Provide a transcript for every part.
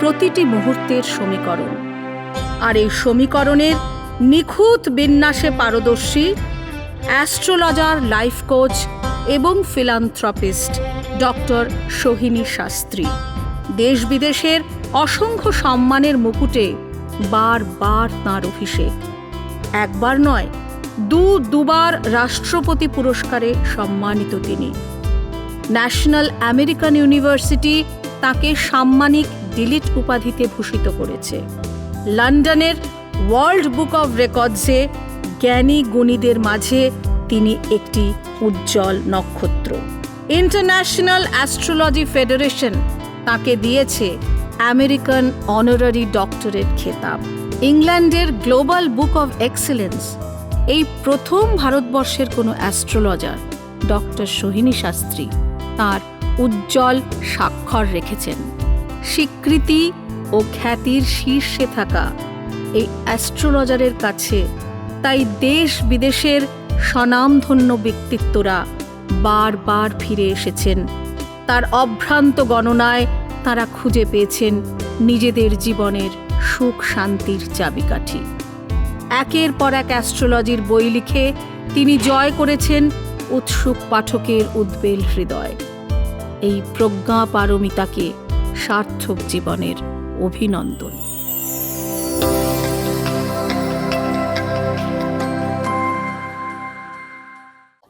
প্রতিটি মুহূর্তের সমীকরণ। আর এই সমীকরণের নিখুঁত বিন্যাসে পারদর্শী অ্যাস্ট্রোলজার, লাইফ কোচ এবং ফিলান্থ্রপিস্ট ডক্টর সোহিনী শাস্ত্রী। দেশ বিদেশের অসংখ্য সম্মানের মুকুটে বারবার তাঁর অভিষেক। একবার নয়, দু দুবার রাষ্ট্রপতি পুরস্কারে সম্মানিত তিনি। ন্যাশনাল আমেরিকান ইউনিভার্সিটি তাকে সাম্মানিক ডিলিট উপাধিতে ভূষিত করেছে। লন্ডনের ওয়ার্ল্ড বুক অব রেকর্ডসে জ্ঞানী গুণীদের মাঝে তিনি একটি উজ্জ্বল নক্ষত্র। ইন্টারন্যাশনাল অ্যাস্ট্রোলজি ফেডারেশন তাকে দিয়েছে আমেরিকান অনারারি ডক্টরেট খেতাব। ইংল্যান্ডের গ্লোবাল বুক অব এক্সেলেন্স, এই প্রথম ভারতবর্ষের কোনো অ্যাস্ট্রোলজার, ডক্টর সোহিনী শাস্ত্রী, তার উজ্জ্বল স্বাক্ষর রেখেছেন। স্বীকৃতি ও খ্যাতির শীর্ষে থাকা এই অ্যাস্ট্রোলজারের কাছে, তাই দেশ বিদেশের স্বনামধন্য ব্যক্তিত্বরা বারবার ফিরে এসেছেন। তার অভ্রান্ত গণনায় তারা খুঁজে পেয়েছেন নিজেদের জীবনের সুখ শান্তির চাবিকাঠি। একের পর এক অ্যাস্ট্রোলজির বই লিখে তিনি জয় করেছেন উৎসুক পাঠকের উদ্বেল হৃদয়। এই প্রজ্ঞা পারমিতাকে সার্থক জীবনের অভিনন্দন।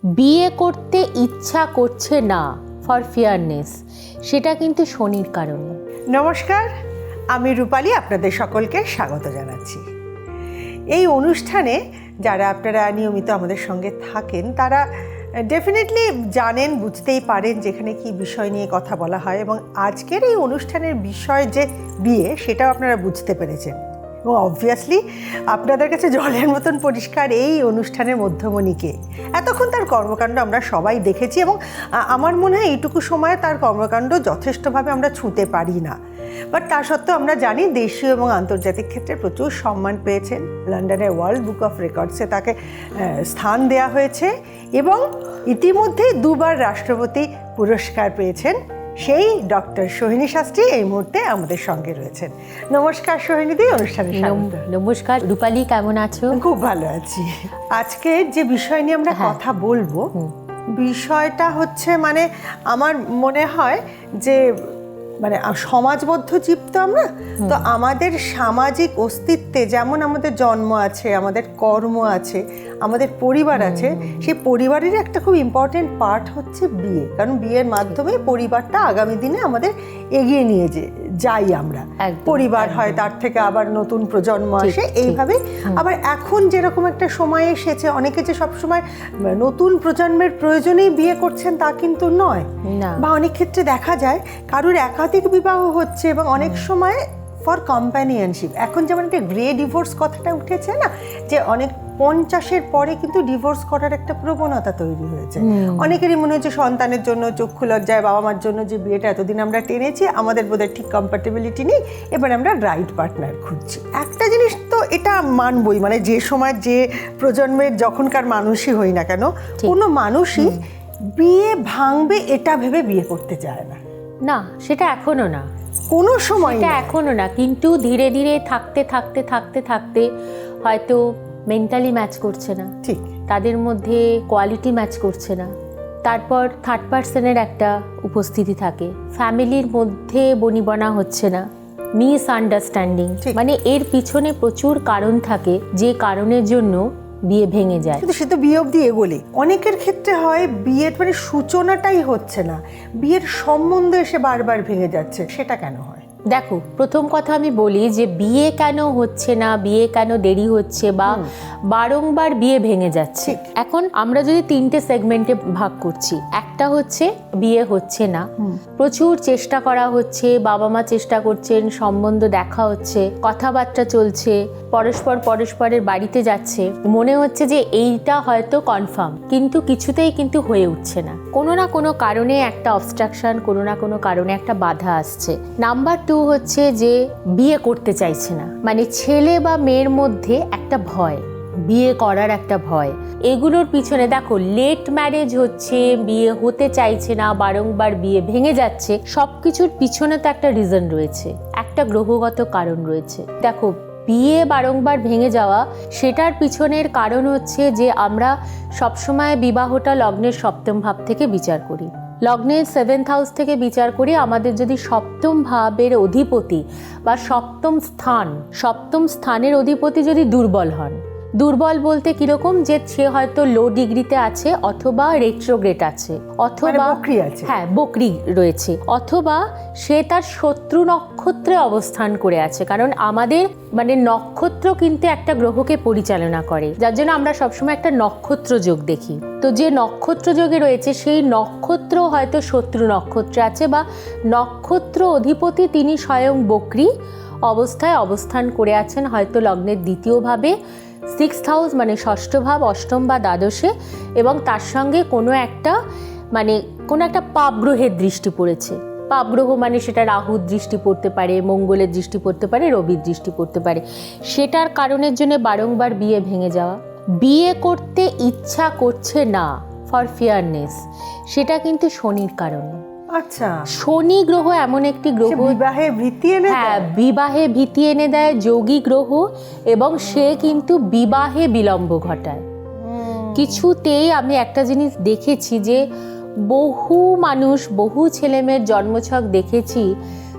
বিয়ে করতে ইচ্ছা করছে না ফর ফিয়ারনেস সেটা কিন্তু শনির কারণে। নমস্কার আমি রূপালী আপনাদের সকলকে স্বাগত জানাচ্ছি। এই অনুষ্ঠানে যারা আপনারা নিয়মিত আমাদের সঙ্গে থাকেন তারা ডেফিনেটলি জানেন, বুঝতেই পারেন যেখানে কি বিষয় নিয়ে কথা বলা হয় এবং আজকের এই অনুষ্ঠানের বিষয় যে বিয়ে, সেটাও আপনারা বুঝতে পেরেছেন। এবং অবভিয়াসলি আপনাদের কাছে জলের মতন পরিষ্কার এই অনুষ্ঠানের মধ্যমণিকে। এতক্ষণ তার কর্মকাণ্ড আমরা সবাই দেখেছি এবং আমার মনে হয় এইটুকু সময়ে তার কর্মকাণ্ড যথেষ্টভাবে আমরা ছুঁতে পারি না। বাট তা সত্ত্বেও আমরা জানি দেশীয় এবং আন্তর্জাতিক ক্ষেত্রে প্রচুর সম্মান পেয়েছেন। লন্ডনের ওয়ার্ল্ড বুক অফ রেকর্ডসে তাকে স্থান দেওয়া হয়েছে এবং ইতিমধ্যেই দুবার রাষ্ট্রপতি পুরস্কার পেয়েছেন। সেই ডক্টর সোহিনী শাস্ত্রী এই মুহূর্তে আমাদের সঙ্গে রয়েছেন। নমস্কার সোহিনীদি অনুষ্ঠানে স্বাগত। নমস্কার রূপালী কেমন আছো? খুব ভালো আছি। আজকে যে বিষয় নিয়ে আমরা হ্যাঁ। কথা বলব বিষয়টা হচ্ছে মানে আমার মনে হয় যে মানে সমাজবদ্ধ জীব তো আমরা তো আমাদের সামাজিক অস্তিত্বে যেমন আমাদের জন্ম আছে আমাদের কর্ম আছে আমাদের পরিবার আছে সেই পরিবারের একটা খুব ইম্পর্টেন্ট পার্ট হচ্ছে বিয়ে। কারণ বিয়ের মাধ্যমে পরিবারটা আগামী দিনে আমাদের এগিয়ে নিয়ে যে যাই আমরা। পরিবার হয় তার থেকে আবার নতুন প্রজন্ম আসে। এইভাবে। আবার এখন যেরকম একটা সময় এসেছে অনেকে যে সবসময় নতুন প্রজন্মের প্রয়োজনেই বিয়ে করছেন তা কিন্তু নয়। বা অনেক ক্ষেত্রে দেখা যায় কারুর একাধিক বিবাহ হচ্ছে এবং অনেক সময় ফর কম্প্যানিয়নশিপ এখন যেমন একটা গ্রে ডিভোর্স কথাটা উঠেছে না যে অনেক পঞ্চাশের পরে কিন্তু ডিভোর্স করার একটা প্রবণতা তৈরি হয়েছে। অনেকেরই মনে হচ্ছে সন্তানের জন্য চক্ষু লজ্জায় বাবা মার জন্য যে বিয়েটা এতদিন আমরা টেনেছি আমাদের বোধহয় ঠিক কম্পার্টেবিলিটি নেই এবার আমরা রাইট পার্টনার খুঁজছি। একটা জিনিস তো এটা মানবই মানে যে সময় যে প্রজন্মের যখনকার মানুষই হই না কেন কোনো মানুষই বিয়ে ভাঙবে এটা ভেবে বিয়ে করতে চায় না। না সেটা এখনও না। কোনো সময়। এখনও না কিন্তু ধীরে ধীরে থাকতে থাকতে থাকতে থাকতে হয়তো মেন্টালি ম্যাচ করছে না। ঠিক। তাদের মধ্যে কোয়ালিটি ম্যাচ করছে না। তারপর থার্ড পার্সনের একটা উপস্থিতি থাকে। ফ্যামিলির মধ্যে বনিবনা হচ্ছে না। Misunderstanding. মানে এর পিছনে প্রচুর কারণ থাকে যে কারণের জন্য বিয়ে ভেঙে যায়। কিন্তু সে তো বিয়ে অবধি এগোলে। অনেকের ক্ষেত্রে হয় বিয়ের মানে সূচনাটাই হচ্ছে না। বিয়ের সম্বন্ধ এসে বারবার ভেঙে যাচ্ছে। সেটা কেন হয়? দেখো প্রথম কথা আমি বলি যে বিয়ে কেন হচ্ছে না বিয়ে কেন দেরি হচ্ছে বা বারংবার বিয়ে ভেঙে যাচ্ছে। এখন আমরা যদি তিনটে সেগমেন্টে ভাগ করছি একটা হচ্ছে বিয়ে হচ্ছে না। প্রচুর চেষ্টা করা হচ্ছে বাবা মা চেষ্টা করছেন সম্বন্ধ দেখা হচ্ছে কথাবার্তা চলছে পরস্পর পরস্পরের বাড়িতে যাচ্ছে। মনে হচ্ছে যে এইটা হয়তো কনফার্ম কিন্তু কিছুতেই কিন্তু হয়ে উঠছে না। কোনো না কোনো কারণে একটা অবস্ট্রাকশন কোনো না কোনো কারণে একটা বাধা আসছে। নাম্বার টু হচ্ছে যে বিয়ে করতে চাইছে না। মানে ছেলে বা মেয়ের মধ্যে একটা ভয়, বিয়ে করার একটা ভয়। এগুলোর পিছনে দেখো লেট ম্যারেজ হচ্ছে, বিয়ে হতে চাইছে না, বারংবার বিয়ে ভেঙে যাচ্ছে সব কিছুর পিছনে তো একটা রিজন রয়েছে, একটা গ্রহগত কারণ রয়েছে। দেখো, বিয়ে বারংবার ভেঙে যাওয়া, সেটার পিছনের কারণ হচ্ছে যে আমরা সবসময় বিবাহটা লগ্নের সপ্তম ভাব থেকে বিচার করি। লগ্নের সেভেন্থ হাউস থেকে বিচার করি, আমাদের যদি সপ্তম ভাবের অধিপতি বা সপ্তম স্থান, সপ্তম স্থানের অধিপতি যদি দুর্বল হন। দুর্বল বলতে কীরকম যে সে হয়তো লো ডিগ্রিতে আছে অথবা রেট্রোগ্রেট আছে অথবা আছে। হ্যাঁ বকরি রয়েছে। অথবা সে তার শত্রু নক্ষত্রে অবস্থান করে আছে। কারণ আমাদের মানে নক্ষত্র কিন্তু একটা গ্রহকে পরিচালনা করে। যার জন্য আমরা সবসময় একটা নক্ষত্র যোগ দেখি। তো যে নক্ষত্র যোগে রয়েছে সেই নক্ষত্র হয়তো শত্রু নক্ষত্রে আছে বা নক্ষত্র অধিপতি তিনি স্বয়ং বকরি অবস্থায় অবস্থান করে আছেন হয়তো লগ্নের দ্বিতীয়ভাবে সিক্স হাউস মানে ষষ্ঠ ভাব, অষ্টম বা দ্বাদশে, এবং তার সঙ্গে কোনো একটা মানে কোনো একটা পাপগ্রহের দৃষ্টি পড়েছে। পাপগ্রহ মানে সেটা রাহুর দৃষ্টি পড়তে পারে, মঙ্গলের দৃষ্টি পড়তে পারে, রবির দৃষ্টি পড়তে পারে। সেটার কারণের জন্য বারংবার বিয়ে ভেঙে যাওয়া। বিয়ে করতে ইচ্ছা করছে না ফর ফিয়ারনেস সেটা কিন্তু শনির কারণে। আচ্ছা। শনি গ্রহ এমন একটি গ্রহ বিবাহে ভীতি এনে হ্যাঁ বিবাহে ভীতি এনে দেয় যোগী গ্রহ এবং সে কিন্তু বিবাহে বিলম্ব ঘটায়। কিছুতেই আমি একটা জিনিস দেখেছি যে বহু মানুষ বহু ছেলেমেয়ের জন্মছক দেখেছি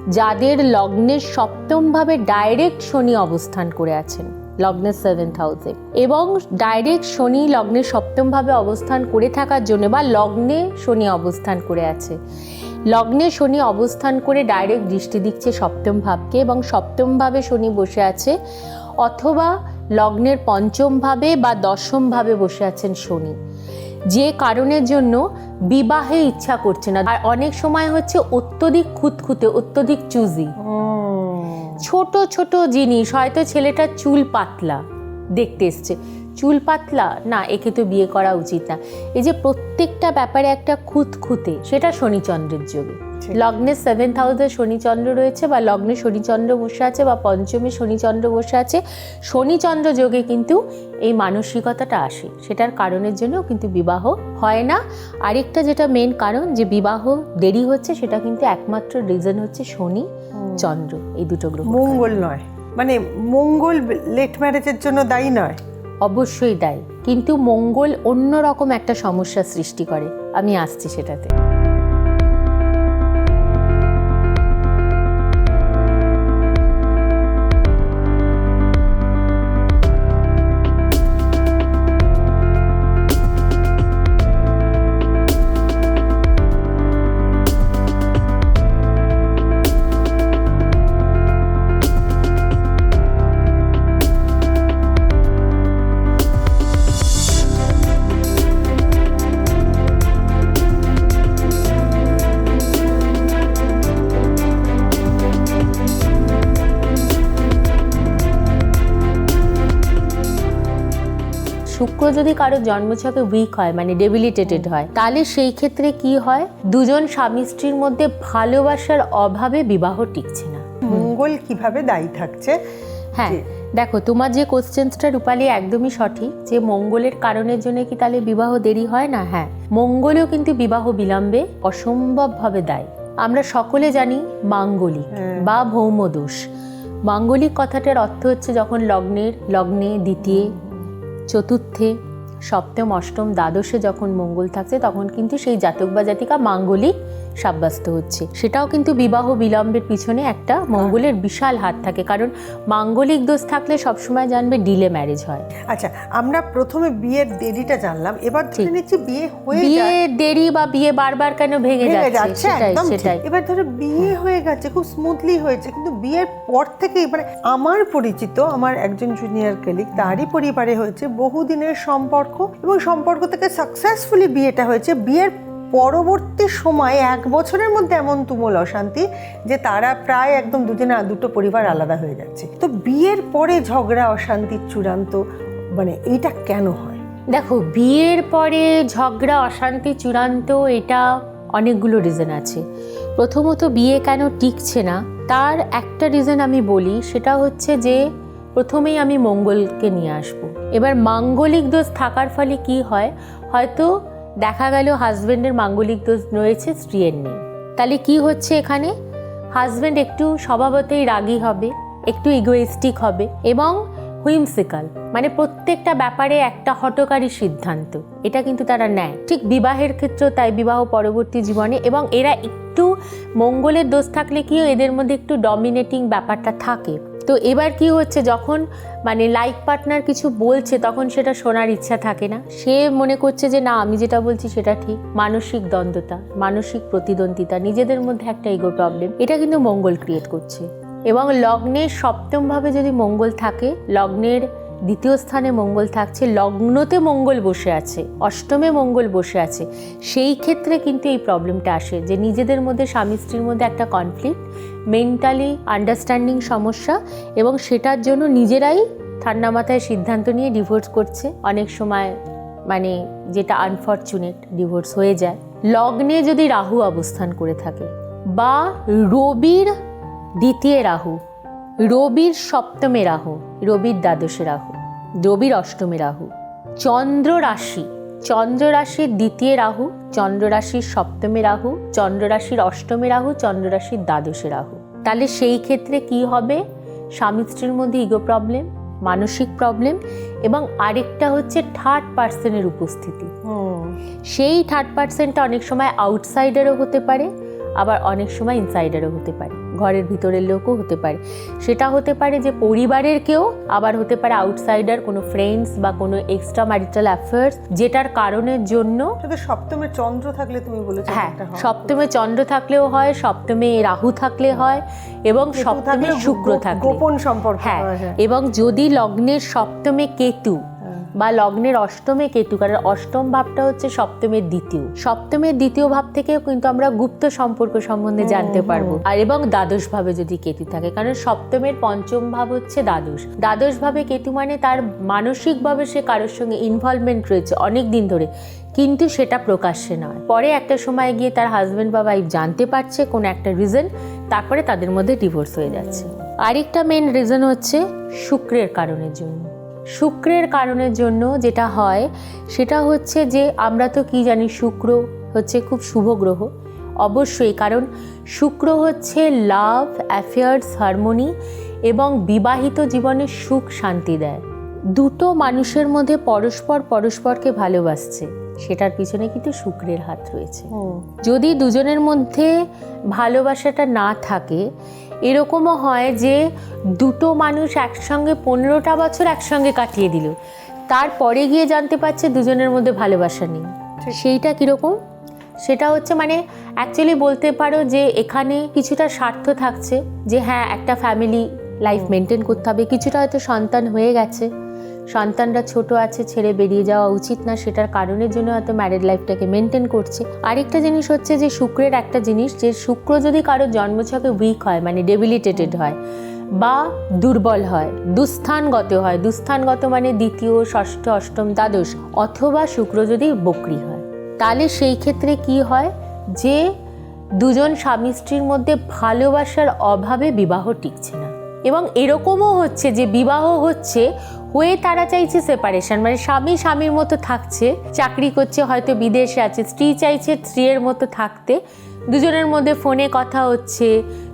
যাদের লগ্নের সপ্তমভাবে ডাইরেক্ট শনি অবস্থান করে আছেন। লগ্নের সেভেন্থ হাউসে এবং ডাইরেক্ট শনি লগ্নের সপ্তমভাবে অবস্থান করে থাকার জন্য বা লগ্নে শনি অবস্থান করে আছে। লগ্নে শনি অবস্থান করে ডাইরেক্ট দৃষ্টি দিচ্ছে সপ্তম ভাবকে এবং সপ্তম ভাবে শনি বসে আছে অথবা লগ্নের পঞ্চম ভাবে বা দশম ভাবে বসে আছেন শনি। যে কারণের জন্য বিবাহে ইচ্ছা করছে না। আর অনেক সময় হচ্ছে অত্যধিক খুঁতখুঁতে, অত্যধিক চুজি। ছোট ছোট জিনিস। হয়তো ছেলেটার চুল পাতলা দেখতে এসছে। চুল পাতলা? না একে তো বিয়ে করা উচিত না। এই যে প্রত্যেকটা ব্যাপারে একটা খুঁতখুঁতে সেটা শনিচন্দ্রের যোগে। লগ্নে সেভেন্থ হাউসে শনিচন্দ্র রয়েছে বা লগ্নে শনিচন্দ্র বসে আছে বা পঞ্চমে শনিচন্দ্র বসে আছে শনিচন্দ্র যোগে কিন্তু এই মানসিকতাটা আসে। সেটার কারণের জন্য কিন্তু বিবাহ হয় না। আরেকটা যেটা মেন কারণ যে বিবাহ দেরি হচ্ছে সেটা কিন্তু একমাত্র রিজন হচ্ছে শনি চন্দ্র এই দুটো গ্রহ মঙ্গল নয়। মানে মঙ্গল লেট ম্যারেজের জন্য দায়ী নয়। অবশ্যই দায়ী। কিন্তু মঙ্গল অন্যরকম একটা সমস্যা সৃষ্টি করে। আমি আসছি সেটাতে। শুক্র যদি কারও জন্মছকে উইক হয় মানে ডেবিলিটেটেড হয় তাহলে সেই ক্ষেত্রে কি হয়? দুজন স্বামী স্ত্রীর মধ্যে ভালোবাসার অভাবে বিবাহ টিকছে না। মঙ্গল কীভাবে দায়ী থাকছে? হ্যাঁ দেখো তোমার যে কোশ্চেন্সটা রূপালি একদমই সঠিক যে মঙ্গলের কারণের জন্য কি তাহলে বিবাহ দেরি হয় না? হ্যাঁ মঙ্গলও কিন্তু বিবাহ বিলম্বে অসম্ভবভাবে দায়ী। আমরা সকলে জানি মাঙ্গলিক হ্যাঁ। বা ভৌমদোষ। মাঙ্গলিক কথাটার অর্থ হচ্ছে যখন লগ্নের লগ্নে দ্বিতীয় চতুর্থে সপ্তম অষ্টম দ্বাদশে যখন মঙ্গল থাকছে তখন কিন্তু সেই জাতক বা জাতিকা মাঙ্গলিক সাব্যস্ত হচ্ছে। সেটাও কিন্তু বিবাহ বিলম্বের পিছনে একটা মঙ্গলের বিশাল হাত থাকে। কারণ মাঙ্গলিক দোষ থাকলে সবসময় জানবে ডিলে ম্যারেজ হয়। আচ্ছা আমরা প্রথমে বিয়ের দেরিটা জানলাম। এবার ধরে নিচ্ছি বিয়ে হয়ে বিয়ে দেরি বা বিয়ে বারবার কেন ভেঙে যাচ্ছে? সেটাই সেটাই। এবার ধরো বিয়ে হয়ে। গেছে খুব স্মুথলি হয়েছে। কিন্তু বিয়ের পর থেকে মানে আমার পরিচিত আমার একজন জুনিয়র কলিগ তারই পরিবারে হয়েছে বহুদিনের সম্পর্ক এবং সম্পর্ক থেকে সাকসেসফুলি বিয়েটা হয়েছে। বিয়ের পরবর্তী সময়, এক বছরের মধ্যে এমন তুমুল অশান্তি যে তারা প্রায় একদম দুজনে, দুটো পরিবার আলাদা হয়ে যাচ্ছে। তো বিয়ের পরে ঝগড়া, অশান্তির চূড়ান্ত মানে এটা কেন হয়? দেখো, বিয়ের পরে ঝগড়া, অশান্তি চূড়ান্ত, এটা অনেকগুলো রিজন আছে। প্রথমত, বিয়ে কেন টিকছে না? তার একটা রিজন আমি বলি, সেটা হচ্ছে যে প্রথমেই আমি মঙ্গলকে নিয়ে আসব। এবার মাঙ্গলিক দোষ থাকার ফলে কি হয়? হয়তো দেখা গেল হাজব্যান্ডের মাঙ্গলিক দোষ রয়েছে স্ত্রীর নেই। তাহলে কি হচ্ছে এখানে? হাজব্যান্ড একটু স্বভাবতই রাগী হবে, একটু ইগোয়েস্টিক হবে এবং হুইমসিকাল মানে প্রত্যেকটা ব্যাপারে একটা হটকারী সিদ্ধান্ত। এটা কিন্তু তারা নেয়। ঠিক বিবাহের ক্ষেত্রেও তাই, বিবাহ পরবর্তী জীবনে এবং এরা একটু মঙ্গলের দোষ থাকলে কি এদের মধ্যে একটু ডমিনেটিং ব্যাপারটা থাকে। তো এবার কি হচ্ছে? যখন মানে লাইক পার্টনার কিছু বলছে, তখন সেটা শোনার ইচ্ছা থাকে না। সে মনে করছে যে, না, আমি যেটা বলছি সেটা ঠিক। মানসিক দ্বন্দ্বতা, মানসিক প্রতিদ্বন্দ্বিতা, নিজেদের মধ্যে একটা ইগো প্রবলেম এটা কিন্তু মঙ্গল ক্রিয়েট করছে। এবং লগ্নের সপ্তমভাবে যদি মঙ্গল থাকে, লগ্নের দ্বিতীয় স্থানে মঙ্গল থাকছে, লগ্নতে মঙ্গল বসে আছে, অষ্টমে মঙ্গল বসে আছে। সেই ক্ষেত্রে কিন্তু এই প্রবলেমটা আসে যে নিজেদের মধ্যে স্বামী স্ত্রীর মধ্যে একটা কনফ্লিক্ট মেন্টালি আন্ডারস্ট্যান্ডিং সমস্যা এবং সেটার জন্য নিজেরাই ঠান্ডা মাথায় সিদ্ধান্ত নিয়ে ডিভোর্স করছে। অনেক সময় মানে যেটা আনফর্চুনেট ডিভোর্স হয়ে যায়। লগ্নে যদি রাহু অবস্থান করে থাকে বা রবির দ্বিতীয় রাহু রবির সপ্তমে রাহু রবির দ্বাদশে রাহু রবির অষ্টমে রাহু চন্দ্র রাশি চন্দ্র রাশির দ্বিতীয় রাহু চন্দ্র রাশির সপ্তমে রাহু চন্দ্র রাশির অষ্টমে রাহু চন্দ্র রাশির দ্বাদশে রাহু। তাহলে সেই ক্ষেত্রে কি হবে? স্বামী স্ত্রীর মধ্যে ইগো প্রবলেম মানসিক প্রবলেম এবং আরেকটা হচ্ছে থার্ড পার্সনের উপস্থিতি। সেই থার্ড পার্সেন্টটা অনেক সময় আউটসাইডারও হতে পারে আবার অনেক সময় ইনসাইডারও হতে পারে ঘরের ভিতরের লোকও হতে পারে। সেটা হতে পারে যে পরিবারের কেউ আবার হতে পারে আউটসাইডার কোনো ফ্রেন্ডস বা কোনো এক্সট্রা ম্যারিটাল অ্যাফেয়ার্স যেটার কারণের জন্য সপ্তমে চন্দ্র থাকলে তুমি বলেছ হ্যাঁ সপ্তমে চন্দ্র থাকলেও হয় সপ্তমে রাহু থাকলে হয় এবং সপ্তমে শুক্র থাকলে। গোপন সম্পর্ক হ্যাঁ হ্যাঁ। এবং যদি লগ্নের সপ্তমে কেতু বা লগ্নের অষ্টমে কেতু কারণ অষ্টম ভাবটা হচ্ছে সপ্তমের দ্বিতীয়। সপ্তমের দ্বিতীয় ভাব থেকেও কিন্তু আমরা গুপ্ত সম্পর্ক সম্বন্ধে জানতে পারব। আর এবং দ্বাদশ ভাবে যদি কেতু থাকে কারণ সপ্তমের পঞ্চম ভাব হচ্ছে দ্বাদশ। দ্বাদশ ভাবে কেতু মানে তার মানসিকভাবে সে কারোর সঙ্গে ইনভলভমেন্ট রয়েছে অনেক দিন ধরে কিন্তু সেটা প্রকাশ্যে নয়। পরে একটা সময় গিয়ে তার হাজব্যান্ড বা ওয়াইফ জানতে পারছে কোনো একটা রিজন তারপরে তাদের মধ্যে ডিভোর্স হয়ে যাচ্ছে। আরেকটা মেন রিজন হচ্ছে শুক্রের কারণের জন্য। শুক্রের কারণের জন্য যেটা হয় সেটা হচ্ছে যে আমরা তো কি জানি শুক্র হচ্ছে খুব শুভ গ্রহ। অবশ্যই কারণ শুক্র হচ্ছে লাভ অ্যাফেয়ার্স হারমোনি এবং বিবাহিত জীবনে সুখ শান্তি দেয়। দুটো মানুষের মধ্যে পরস্পর পরস্পরকে ভালোবাসছে সেটার পিছনে কিন্তু শুক্রের হাত রয়েছে। যদি দুজনের মধ্যে ভালোবাসাটা না থাকে এরকমও হয় যে দুটো মানুষ একসঙ্গে পনেরোটা বছর একসঙ্গে কাটিয়ে দিল। তারপরে গিয়ে জানতে পারছে দুজনের মধ্যে ভালোবাসা নেই। সেইটা কীরকম? সেটা হচ্ছে মানে অ্যাকচুয়ালি বলতে পারো যে এখানে কিছুটা স্বার্থ থাকছে যে হ্যাঁ একটা ফ্যামিলি লাইফ মেনটেন করতে হবে। কিছুটা হয়তো সন্তান হয়ে গেছে। সন্তানরা ছোট আছে, ছেড়ে বেরিয়ে যাওয়া উচিত না, সেটার কারণের জন্য হয়তো ম্যারিড লাইফটাকে মেনটেন করছে। আরেকটা জিনিস হচ্ছে যে শুক্রের একটা জিনিস যে শুক্র যদি কারও জন্মছকে উইক হয় মানে ডেবিলিটেটেড হয় বা দুর্বল হয়, দুস্থানগত হয়, দুস্থানগত মানে দ্বিতীয়, ষষ্ঠ, অষ্টম, দ্বাদশ, অথবা শুক্র যদি বকরি হয়, তাহলে সেই ক্ষেত্রে কি হয় যে দুজন স্বামী স্ত্রীর মধ্যে ভালোবাসার অভাবে বিবাহ টিকছে না। এবং এরকমও হচ্ছে যে বিবাহ হচ্ছে হয়ে তারা চাইছে সেপারেশন মানে স্বামী স্বামীর মতো থাকছে চাকরি করছে হয়তো বিদেশে আছে স্ত্রী চাইছে স্ত্রীর মতো থাকতে দুজনের মধ্যে ফোনে কথা হচ্ছে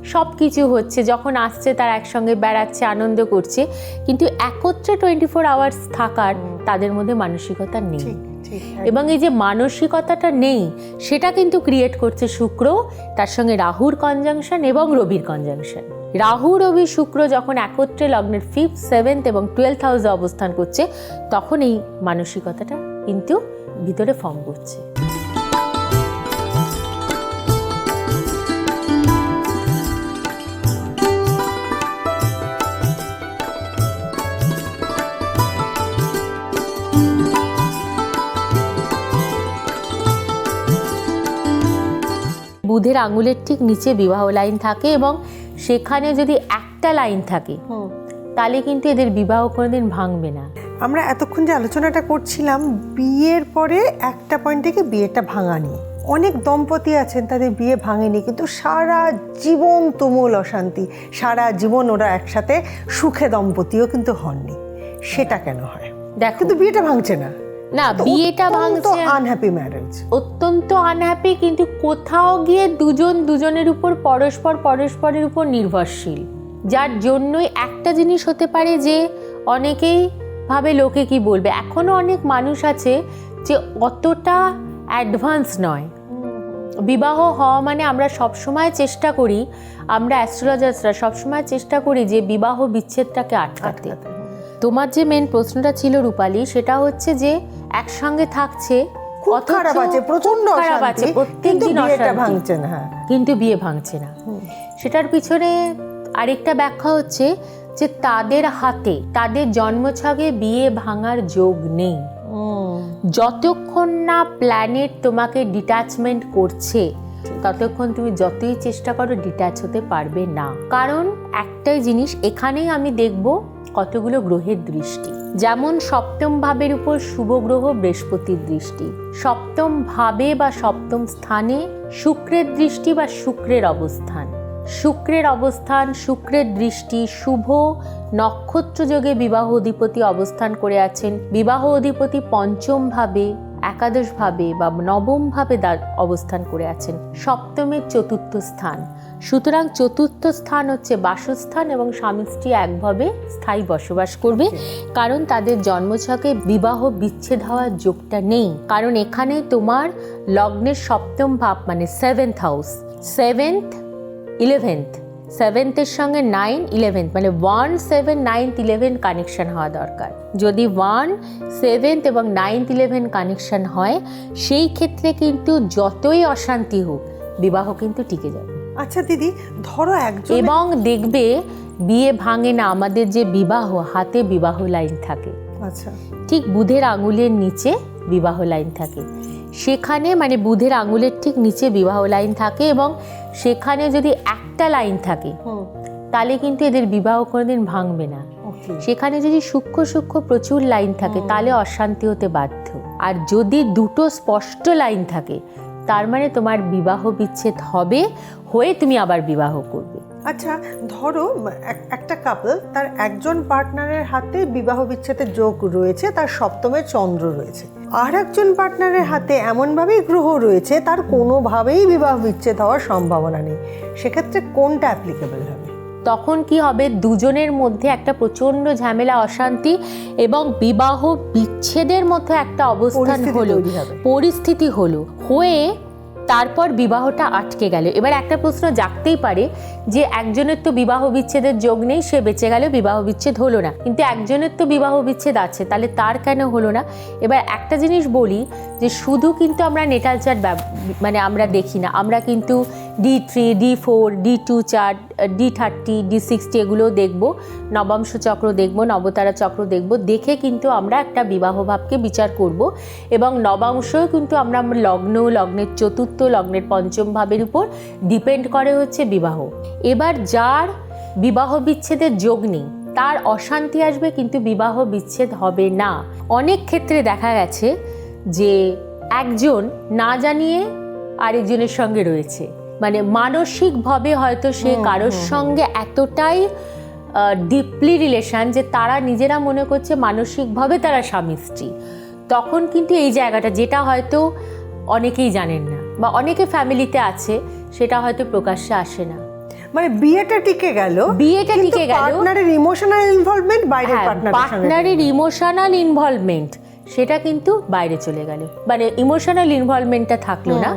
সব কিছু হচ্ছে যখন আসছে তারা একসঙ্গে বেড়াচ্ছে আনন্দ করছে কিন্তু একত্রে টোয়েন্টি ফোর আওয়ার্স থাকার তাদের মধ্যে মানসিকতা নেই। এবং এই যে মানসিকতাটা নেই, সেটা কিন্তু ক্রিয়েট করছে শুক্র, তার সঙ্গে রাহুর কনজাংশন এবং রবির কনজাংশন রাহু রবি শুক্র যখন একত্রে লগ্নের ফিফথ সেভেন্থ এবং টুয়েলভ হাউসে অবস্থান করছে, তখন এই মানসিকতাটা কিন্তু ভিতরে ফর্ম করছে। বুধের আঙুলের ঠিক নিচে বিবাহ লাইন থাকে এবং সেখানে যদি একটা লাইন থাকে তাহলে কিন্তু এদের বিবাহ কোনোদিন ভাঙবে না। আমরা এতক্ষণ যে আলোচনাটা করছিলাম বিয়ের পরে একটা পয়েন্ট থেকে বিয়েটা ভাঙা নিয়ে অনেক দম্পতি আছেন তাদের বিয়ে ভাঙেনি কিন্তু সারা জীবন তুমুল অশান্তি সারা জীবন ওরা একসাথে সুখে দম্পতিও কিন্তু হননি। সেটা কেন হয়? দেখো। কিন্তু বিয়েটা ভাঙছে না। না বিয়েটা ভাঙছে। আনহ্যাপি ম্যারেজ অত্যন্ত আনহ্যাপি কিন্তু কোথাও গিয়ে দুজন দুজনের উপর পরস্পর পরস্পরের উপর নির্ভরশীল। যার জন্যই একটা জিনিস হতে পারে যে অনেকেই ভাবে লোকে কি বলবে। এখনও অনেক মানুষ আছে যে অতটা অ্যাডভান্স নয়। বিবাহ হওয়া মানে আমরা সবসময় চেষ্টা করি আমরা অ্যাস্ট্রোলজার্সরা সবসময় চেষ্টা করি যে বিবাহ বিচ্ছেদটাকে আটকাতে। তোমার যে মেন প্রশ্নটা ছিল রূপালী সেটা হচ্ছে যে একসঙ্গে থাকছে খারাপ আছে প্রচণ্ড খারাপ আছে কিন্তু প্রত্যেকদিন বিয়েটা ভাঙছে না হ্যাঁ। কিন্তু বিয়ে ভাঙছে না। সেটার পিছনে আরেকটা ব্যাখ্যা হচ্ছে যে তাদের হাতে তাদের জন্মছকে বিয়ে ভাঙার যোগ নেই। যতক্ষণ না প্ল্যানেট তোমাকে ডিট্যাচমেন্ট করছে ততক্ষণ তুমি যতই চেষ্টা করো ডিট্যাচ হতে পারবে না। কারণ একটাই জিনিস এখানেই আমি দেখব কতগুলো গ্রহের দৃষ্টি? যেমন সপ্তম ভাবের উপর শুভ গ্রহ, বৃহস্পতির দৃষ্টি। সপ্তম ভাবে বা সপ্তম স্থানে শুক্রের দৃষ্টি বা শুক্রের অবস্থান। শুক্রের অবস্থান, শুক্রের দৃষ্টি শুভ নক্ষত্র যোগে বিবাহ অধিপতি অবস্থান করে আছেন। বিবাহ অধিপতি পঞ্চম ভাবে একাদশ ভাবে বা নবম ভাবে অবস্থান করে আছেন। সপ্তমের চতুর্থ স্থান। সুতরাং চতুর্থ স্থান হচ্ছে বাসস্থান এবং স্বামী স্ত্রী একভাবে স্থায়ী বসবাস করবে। কারণ তাদের জন্মছকে বিবাহ বিচ্ছেদ হওয়ার যোগটা নেই। কারণ এখানে তোমার লগ্নের সপ্তম ভাব মানে সেভেন্থ হাউস সেভেন্থ ইলেভেন্থ সেভেন্থের সঙ্গে নাইন ইলেভেন্থ মানে one seven ninth eleven connection হওয়া দরকার। যদি ওয়ান সেভেন্থ এবং নাইনথ ইলেভেন কানেকশন হয় সেই ক্ষেত্রে কিন্তু যতই অশান্তি হোক বিবাহ কিন্তু টিকে যাবে। আচ্ছা দিদি ধরো একজন এবং দেখবে বিয়ে ভাঙে না আমাদের যে বিবাহ হাতে বিবাহ লাইন থাকে। আচ্ছা। ঠিক বুধের আঙুলের নিচে বিবাহ লাইন থাকে। সেখানে মানে বুধের আঙুলের ঠিক নিচে বিবাহ লাইন থাকে এবং সেখানে যদি একটা লাইন থাকে তাহলে কিন্তু এদের বিবাহ কোনোদিন ভাঙবে না। সেখানে যদি সূক্ষ্ম সূক্ষ্ম প্রচুর লাইন থাকে তাহলে অশান্তি হতে বাধ্য। আর যদি দুটো স্পষ্ট লাইন থাকে তার মানে তোমার বিবাহ বিচ্ছেদ হবে হয়ে তুমি আবার বিবাহ করবে। আচ্ছা ধরো একটা কাপল তার একজন পার্টনারের হাতে বিবাহ বিচ্ছেদের যোগ রয়েছে তার সপ্তমে চন্দ্র রয়েছে। আর একজন পার্টনারের হাতে এমনভাবেই গ্রহ রয়েছে তার কোনোভাবেই বিবাহ বিচ্ছেদ হওয়ার সম্ভাবনা নেই। সেক্ষেত্রে কোনটা অ্যাপ্লিকেবল হবে? তখন কি হবে? দুজনের মধ্যে একটা প্রচণ্ড ঝামেলা অশান্তি এবং বিবাহ বিচ্ছেদের মধ্যে একটা অবস্থান হলো। পরিস্থিতি হলো হয়ে তারপর বিবাহটা আটকে গেল। এবার একটা প্রশ্ন জাগতেই পারে যে একজনের তো বিবাহ বিচ্ছেদের যোগ নেই, সে বেঁচে গেল বিবাহ বিচ্ছেদ হলো না। কিন্তু একজনের তো বিবাহ বিচ্ছেদ আছে, তাহলে তার কেন হলো না? এবার একটা জিনিস বলি যে শুধু কিন্তু আমরা নেটালচার মানে আমরা দেখি না, আমরা কিন্তু D three D four D two chart D thirty D sixty এগুলো দেখব। নবাংশ চক্র দেখব, নবতারা চক্র দেখব। দেখে কিন্তু আমরা একটা বিবাহ ভাবকে বিচার করব এবং নবাংশও কিন্তু আমরা লগ্ন, লগ্নের চতুর্থ, লগ্নের পঞ্চম ভাবের উপর ডিপেন্ড করে হচ্ছে বিবাহ। এবার যার বিবাহ বিচ্ছেদের যোগ নেই, তার অশান্তি আসবে কিন্তু বিবাহ বিচ্ছেদ হবে না। অনেক ক্ষেত্রে দেখা গেছে যে একজন না জানিয়ে আরেকজনের সঙ্গে রয়েছে। মানে মানসিকভাবে হয়তো সে কারোর সঙ্গে এতটাই ডিপলি রিলেশন যে তারা নিজেরা মনে করছে মানসিকভাবে তারা স্বামী স্ত্রী। তখন কিন্তু এই জায়গাটা যেটা হয়তো অনেকেই জানেন না বা অনেকে ফ্যামিলিতে আছে সেটা হয়তো প্রকাশ্যে আসে না। মানে বিয়েটা টিকে গেল বিয়েটা টিকে গেল। পার্টনারের ইমোশনাল ইনভলভমেন্ট বাইরের পার্টনারের ইমোশনাল ইনভলভমেন্ট সেটা কিন্তু বাইরে চলে গেল। মানে ইমোশনাল ইনভলভমেন্টটা থাকল না।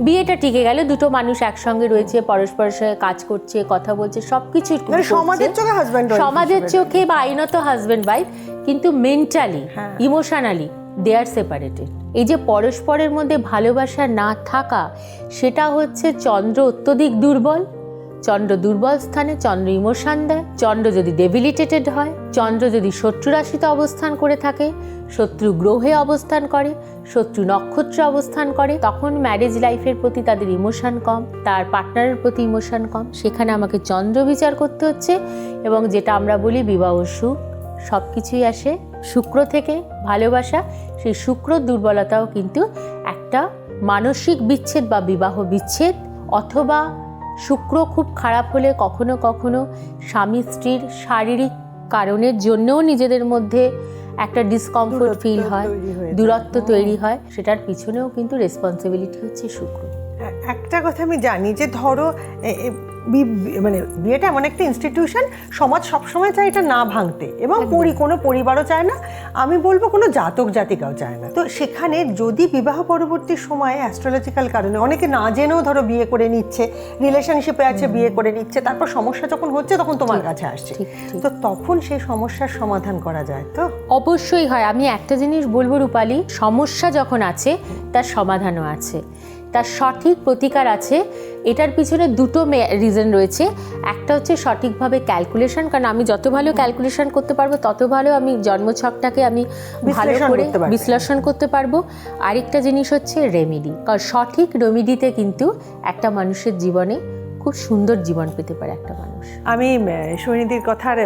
বিয়েটা টিকে গেল দুটো মানুষ একসঙ্গে রয়েছে পরস্পরের সঙ্গে কাজ করছে কথা বলছে সবকিছু মানে সমাজের চোখে wife সমাজের চোখে বা আইনত হাজবেন্ড ওয়াইফ কিন্তু mentally. Emotionally they are separated এই যে পরস্পরের মধ্যে ভালোবাসা না থাকা সেটা হচ্ছে চন্দ্র অত্যধিক দুর্বল। চন্দ্র দুর্বল স্থানে চন্দ্র ইমোশন দেয়। চন্দ্র যদি ডেবিলিটেটেড হয়, চন্দ্র যদি শত্রু রাশিতে অবস্থান করে থাকে, শত্রু গ্রহে অবস্থান করে, শত্রু নক্ষত্রে অবস্থান করে, তখন ম্যারেজ লাইফের প্রতি তাদের ইমোশন কম, তার পার্টনারের প্রতি ইমোশন কম। সেখানে আমাকে চন্দ্র বিচার করতে হচ্ছে এবং যেটা আমরা বলি বিবাহ সুখ। সব কিছুই আসে শুক্র থেকে ভালোবাসা। সেই শুক্র দুর্বলতাও কিন্তু একটা মানসিক বিচ্ছেদ বা বিবাহ বিচ্ছেদ অথবা শুক্র খুব খারাপ হলে কখনো কখনো স্বামী স্ত্রীর শারীরিক কারণের জন্যও নিজেদের মধ্যে একটা ডিসকমফোর্ট ফিল হয় তৈরি হয়ে। দূরত্ব তৈরি হয় সেটার পিছনেও কিন্তু রেসপন্সিবিলিটি হচ্ছে শুক্র একটা কথা আমি জানি যে ধরো মানে বিয়েটা এমন একটা ইনস্টিটিউশন সমাজ সবসময় চায় এটা না ভাঙতে এবং পরি কোনো পরিবারও চায় না আমি বলব কোনো জাতক জাতিকাও চায় না। তো সেখানে যদি বিবাহ পরবর্তী সময়ে অ্যাস্ট্রোলজিক্যাল কারণে অনেকে না জেনেও ধরো বিয়ে করে নিচ্ছে রিলেশনশিপে আছে বিয়ে করে নিচ্ছে তারপর সমস্যা যখন হচ্ছে তখন তোমার কাছে আসছে। তো তখন সেই সমস্যার সমাধান করা যায় তো? অবশ্যই হয়। আমি একটা জিনিস বলব রূপালী সমস্যা যখন আছে তার সমাধানও আছে। তার সঠিক প্রতিকার আছে। এটার পিছনে দুটো রিজন রয়েছে। একটা হচ্ছে সঠিকভাবে ক্যালকুলেশন কারণ আমি যত ভালো ক্যালকুলেশন করতে পারব তত ভালো আমি জন্মছকটাকে আমি ভালো করে বিশ্লেষণ করতে পারব। আরেকটা জিনিস হচ্ছে রেমেডি কারণ সঠিক রেমেডিতে কিন্তু একটা মানুষের জীবনে খুব সুন্দর জীবন পেতে পারে একটা মানুষ। আমি সৈনিধির কথার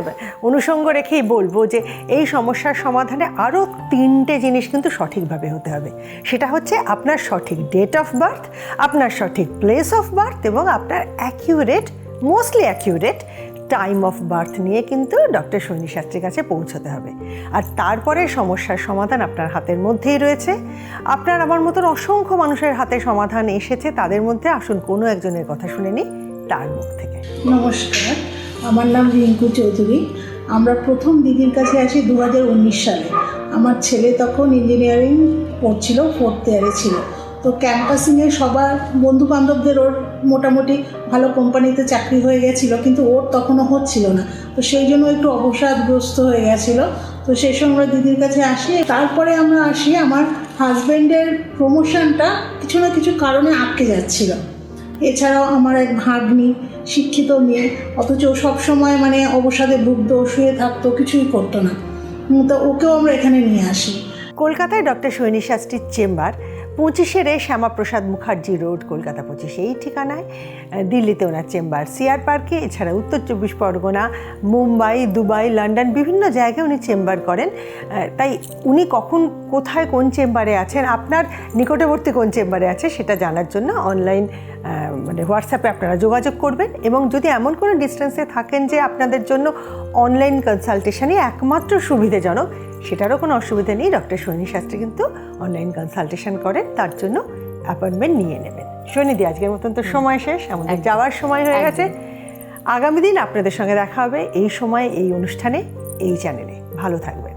অনুষঙ্গ রেখেই বলব যে এই সমস্যার সমাধানে আরও তিনটে জিনিস কিন্তু সঠিকভাবে হতে হবে। সেটা হচ্ছে আপনার সঠিক ডেট অফ বার্থ আপনার সঠিক প্লেস অফ বার্থ এবং আপনার accurate mostly accurate time of birth নিয়ে কিন্তু ডক্টর সৈনী শাস্ত্রীর কাছে পৌঁছতে হবে। আর তারপরে সমস্যার সমাধান আপনার হাতের মধ্যেই রয়েছে। আপনার আমার মতন অসংখ্য মানুষের হাতে সমাধান এসেছে, তাদের মধ্যে আসুন, কোনো একজনের কথা শুনে নিই। তার মুখ থেকে। নমস্কার, আমার নাম রিঙ্কু চৌধুরী। আমরা প্রথম দিদির কাছে আসি দু হাজার উনিশ সালে। আমার ছেলে তখন ইঞ্জিনিয়ারিং পড়ছিল ফোর্থ ইয়ারে ছিল। তো ক্যাম্পাসিংয়ে সবার বন্ধু বান্ধবদের ওর মোটামুটি ভালো কোম্পানিতে চাকরি হয়ে গেছিল, কিন্তু ওর তখনও হচ্ছিল না। তো সেই জন্য একটু অবসাদগ্রস্ত হয়ে গেছিল। তো সেই সময় আমরা দিদির কাছে আসি। তারপরে আমরা আসি, আমার হাজব্যান্ডের প্রমোশনটা কিছু না কিছু কারণে আটকে যাচ্ছিল। এছাড়াও আমার এক ভাগ্নি, শিক্ষিত মেয়ে, অথচ সব সবসময় মানে অবসাদে ভুগতো শুয়ে থাকতো, কিছুই করতো না। তো ওকেও আমরা এখানে নিয়ে আসি। কলকাতায় ডক্টর সৈনী শাস্ত্রীর চেম্বার পঁচিশে রে শ্যামাপ্রসাদ মুখার্জি রোড, কলকাতা পঁচিশে। এই ঠিকানায় দিল্লিতে ওনার চেম্বার। সিআর পার্কে এছাড়া উত্তর চব্বিশ পরগনা, মুম্বাই, দুবাই, লন্ডন, বিভিন্ন জায়গায় উনি চেম্বার করেন। তাই উনি কখন, কোথায়, কোন চেম্বারে আছেন, আপনার নিকটবর্তী কোন চেম্বারে আছে, সেটা জানার জন্য অনলাইন মানে হোয়াটসঅ্যাপে আপনারা যোগাযোগ করবেন এবং যদি এমন কোনো ডিস্টেন্সে থাকেন যে আপনাদের জন্য অনলাইন কনসালটেশনই একমাত্র সুবিধাজনক সেটারও কোনো অসুবিধা নেই। ডক্টর সৈনী শাস্ত্রী কিন্তু অনলাইন কনসালটেশন করেন তার জন্য অ্যাপয়েন্টমেন্ট নিয়ে নেবেন। সৈনীদি আজকের মতন তো সময় শেষ আমাদের যাওয়ার সময় হয়ে গেছে। আগামী দিন আপনাদের সঙ্গে দেখা হবে। এই সময় এই অনুষ্ঠানে এই চ্যানেলে ভালো থাকবেন।